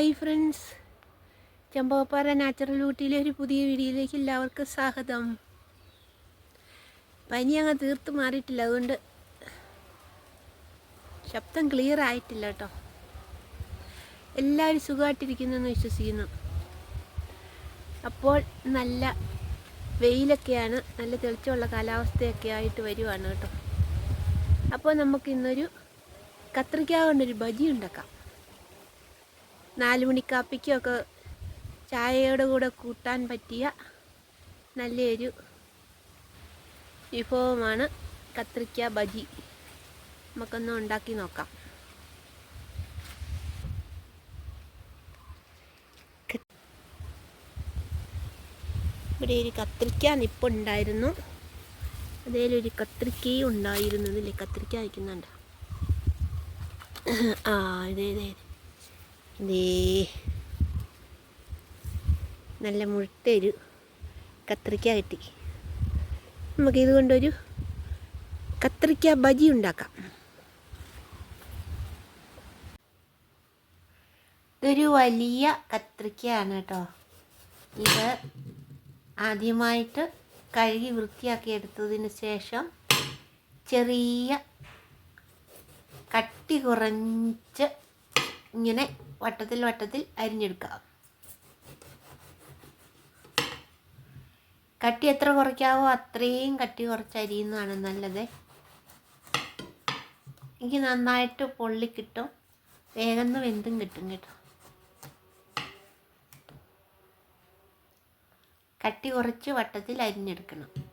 Hi friends Chembakappara natural ഊട്ടിയിലെ ഒരു പുതിയ വീഡിയോയിലേക്ക് എല്ലാവർക്കും സ്വാഗതം. പനി അങ്ങ് തീർത്ത് മാറിയിട്ടില്ല. അതുകൊണ്ട് ശബ്ദം ക്ലിയർ ആയിട്ടില്ല കേട്ടോ. എല്ലാവരും സുഖമായിട്ടിരിക്കുന്നു എന്ന് വിശ്വസിക്കുന്നു. അപ്പോൾ നല്ല വെയിലൊക്കെയാണ് നല്ല തെളിച്ചമുള്ള കാലാവസ്ഥയൊക്കെ ആയിട്ട് വരുവാണ് കേട്ടോ. അപ്പോൾ നമുക്ക് ഇന്നൊരു കത്രിക്ക ബജി ഉണ്ടാക്കാം. നാല് മണിക്കാപ്പിക്കൊക്കെ ചായയുടെ കൂടെ കൂട്ടാൻ പറ്റിയ നല്ലൊരു വിഭവമാണ് കത്രിക്ക ബജി. നമുക്കൊന്ന് ഉണ്ടാക്കി നോക്കാം. ഇവിടെ ഒരു കത്രിക്ക നിപ്പുണ്ടായിരുന്നു. അതേലൊരു കത്രിക്കയും ഉണ്ടായിരുന്നതില്ലേ കത്രിക്ക വയ്ക്കുന്നുണ്ട്. ആ ഇതേ ദേ നല്ല മുഴുത്തൊരു കത്രിക്ക കിട്ടി. നമുക്ക് ഇതുകൊണ്ടൊരു കത്രിക്ക ബജി ഉണ്ടാക്കാം. ഇതൊരു വലിയ കത്രിക്കയാണ് കേട്ടോ. ഇത് ആദ്യമായിട്ട് കഴുകി വൃത്തിയാക്കി എടുത്തതിന് ശേഷം ചെറിയ കട്ടി കുറച്ച് ഇങ്ങനെ വട്ടത്തിൽ വട്ടത്തിൽ അരിഞ്ഞെടുക്കാം കട്ടി എത്ര കുറയ്ക്കാവോ അത്രയും കട്ടി കുറച്ച് അരിയുന്നതാണ് നല്ലത്. എനിക്ക് നന്നായിട്ട് പൊള്ളി കിട്ടും. വേഗം വെന്തും കിട്ടും കേട്ടോ. കട്ടി കുറച്ച് വട്ടത്തിൽ അരിഞ്ഞെടുക്കണം.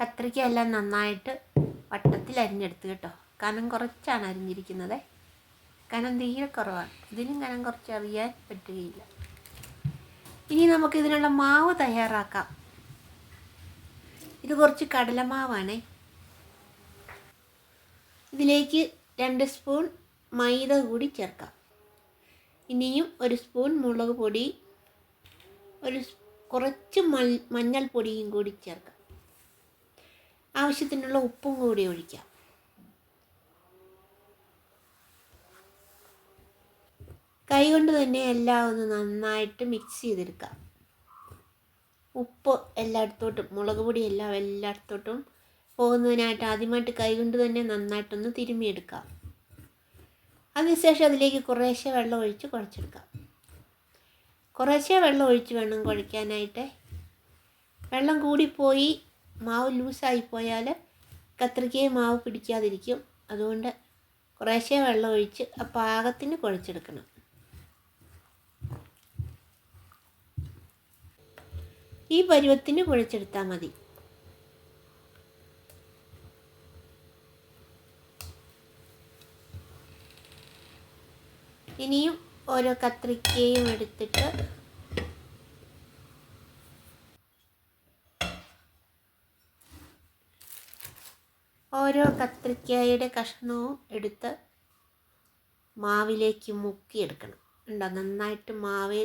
കത്രിക്ക എല്ലാം നന്നായിട്ട് വട്ടത്തിൽ അരിഞ്ഞെടുത്ത് കേട്ടോ. കനം കുറച്ചാണ് അരിഞ്ഞിരിക്കുന്നത്. കനം തീരെ കുറവാണ്. ഇതിനും കനം കുറച്ച് അറിയാൻ പറ്റുകയില്ല. ഇനി നമുക്ക് ഇതിനുള്ള മാവ് തയ്യാറാക്കാം. ഇത് കുറച്ച് കടലമാവാണ്. ഇതിലേക്ക് രണ്ട് സ്പൂൺ മൈദ കൂടി ചേർക്കാം. ഇനിയും ഒരു സ്പൂൺ മുളക് പൊടി ഒരു കുറച്ച് മഞ്ഞൾപ്പൊടിയും കൂടി ചേർക്കാം. ആവശ്യത്തിനുള്ള ഉപ്പും കൂടി ഒഴിക്കാം. കൈ കൊണ്ട് തന്നെ എല്ലാം ഒന്ന് നന്നായിട്ട് മിക്സ് ചെയ്തെടുക്കാം. ഉപ്പ് എല്ലായിടത്തോട്ടും മുളക് പൊടി എല്ലാം എല്ലായിടത്തോട്ടും പോകുന്നതിനായിട്ട് ആദ്യമായിട്ട് കൈ കൊണ്ട് തന്നെ നന്നായിട്ടൊന്ന് തിരുമ്മിയെടുക്കാം. അതിനുശേഷം അതിലേക്ക് കുറേശ്ശെ വെള്ളം ഒഴിച്ച് കുഴച്ചെടുക്കാം. കുറേശ്ശെ വെള്ളം ഒഴിച്ച് വേണം കുഴയ്ക്കാനായിട്ട്. വെള്ളം കൂടിപ്പോയി മാവ് ലൂസായി പോയാൽ കത്രിക്കയും മാവ് പിടിക്കാതിരിക്കും. അതുകൊണ്ട് കുറേശ്ശെ വെള്ളം ഒഴിച്ച് ആ പാകത്തിന് കുഴച്ചെടുക്കണം. ഈ പരുവത്തിന് കുഴച്ചെടുത്താൽ മതി. ഇനിയും ഓരോ കത്രിക്കയും എടുത്തിട്ട് ഓരോ കത്രിക്കയുടെ കഷ്ണവും എടുത്ത് മാവിലേക്ക് മുക്കിയെടുക്കണം. ഉണ്ടോ നന്നായിട്ട് മാവിൽ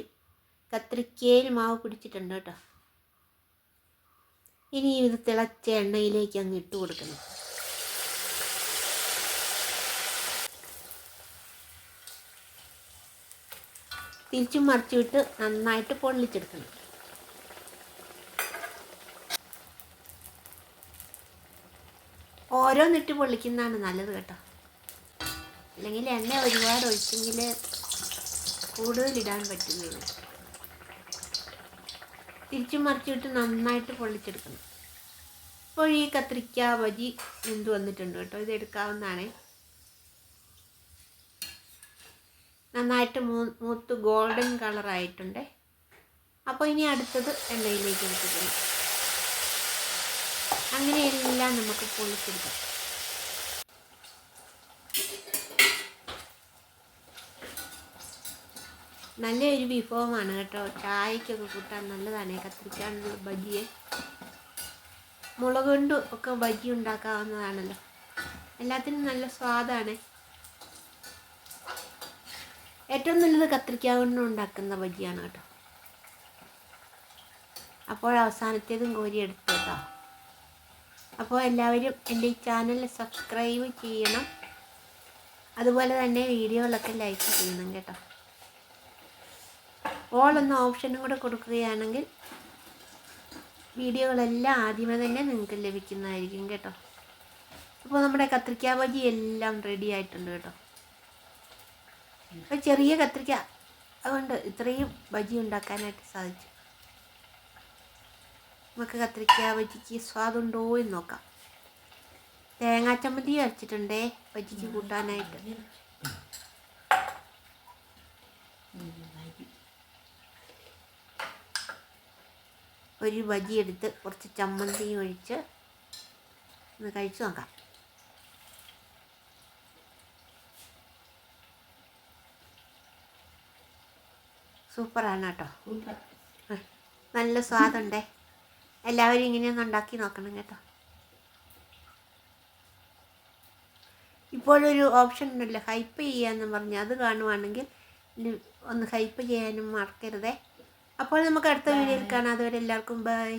കത്രിക്കയിൽ മാവ് പിടിച്ചിട്ടുണ്ട് കേട്ടോ. ഇനി ഇത് തിളച്ച എണ്ണയിലേക്ക് അങ്ങ് ഇട്ട് കൊടുക്കണം. തിരിച്ചും മറിച്ചു വിട്ട് നന്നായിട്ട് പൊള്ളിച്ചെടുക്കണം. ഓരോന്നിട്ട് പൊള്ളിക്കുന്നതാണ് നല്ലത് കേട്ടോ. അല്ലെങ്കിൽ എണ്ണ ഒരുപാട് ഒഴിച്ചെങ്കിൽ കൂടുതലിടാൻ പറ്റുന്നില്ല തിരിച്ചും മറിച്ചിട്ട് നന്നായിട്ട് പൊള്ളിച്ചെടുക്കണം. ഇപ്പോൾ ഈ കത്രിക്ക ബജി എന്ത് വന്നിട്ടുണ്ട് കേട്ടോ. ഇത് എടുക്കാവുന്നതാണ്. നന്നായിട്ട് മൂത്ത് ഗോൾഡൻ കളറായിട്ടുണ്ട്. അപ്പോൾ ഇനി അടുത്തത് എണ്ണയിലേക്ക് എടുത്തിട്ടുണ്ട്. അങ്ങനെയെല്ലാം നമുക്ക് പൊളിച്ചെടുക്കാം. നല്ലൊരു വിഭവമാണ് കേട്ടോ. ചായക്കൊക്കെ കൂട്ടാൻ നല്ലതാണ്. കത്തിരിക്കാനുള്ള ബജിയെ. മുളക് കൊണ്ട് ഒക്കെ ബജി ഉണ്ടാക്കാവുന്നതാണല്ലോ. എല്ലാത്തിനും നല്ല സ്വാദാണ്. ഏറ്റവും നല്ലത് കത്തിരിക്ക കൊണ്ട് ഉണ്ടാക്കുന്ന ബജിയാണ് കേട്ടോ. അപ്പോൾ അവസാനത്തേതും കോരി എടുത്തു അപ്പോൾ എല്ലാവരും എന്റെ ഈ ചാനൽ സബ്സ്ക്രൈബ് ചെയ്യണം. അതുപോലെ തന്നെ വീഡിയോകളൊക്കെ ലൈക്ക് ചെയ്യണം കേട്ടോ. ഓൾ എന്ന ഓപ്ഷനും കൂടെ കൊടുക്കുകയാണെങ്കിൽ വീഡിയോകളെല്ലാം ആദ്യമേ തന്നെ നിങ്ങൾക്ക് ലഭിക്കുന്നതായിരിക്കും കേട്ടോ. അപ്പോൾ നമ്മുടെ കത്രിക്ക ബജി എല്ലാം റെഡി ആയിട്ടുണ്ട് കേട്ടോ. അപ്പോൾ ചെറിയ കത്രിക്ക അതുകൊണ്ട് ഇത്രയും ബജി ഉണ്ടാക്കാനായിട്ട് സാധിച്ചു. നമുക്ക് കത്രിക്ക ബജിക്ക് സ്വാദുണ്ടോ എന്ന് നോക്കാം. തേങ്ങാച്ചമ്മന്തി അരച്ചിട്ടുണ്ടേ ബജിക്ക് കൂട്ടാനായിട്ട്. ഒരു വജി എടുത്ത് കുറച്ച് ചമ്മന്തി ഒഴിച്ച് ഒന്ന് കഴിച്ചു നോക്കാം. സൂപ്പറാണ് കേട്ടോ. നല്ല സ്വാദുണ്ടേ. എല്ലാവരും ഇങ്ങനെയൊന്ന് ഉണ്ടാക്കി നോക്കണം കേട്ടോ. ഇപ്പോഴൊരു ഓപ്ഷൻ ഉണ്ടല്ലോ ഹൈപ്പ് ചെയ്യാന്ന് പറഞ്ഞ് അത് കാണുവാണെങ്കിൽ ഒന്ന് ഹൈപ്പ് ചെയ്യാനും മറക്കരുതേ. അപ്പോൾ നമുക്ക് അടുത്ത വീഡിയോയിൽ കാണാം. അതുവരെ എല്ലാവർക്കും ബൈ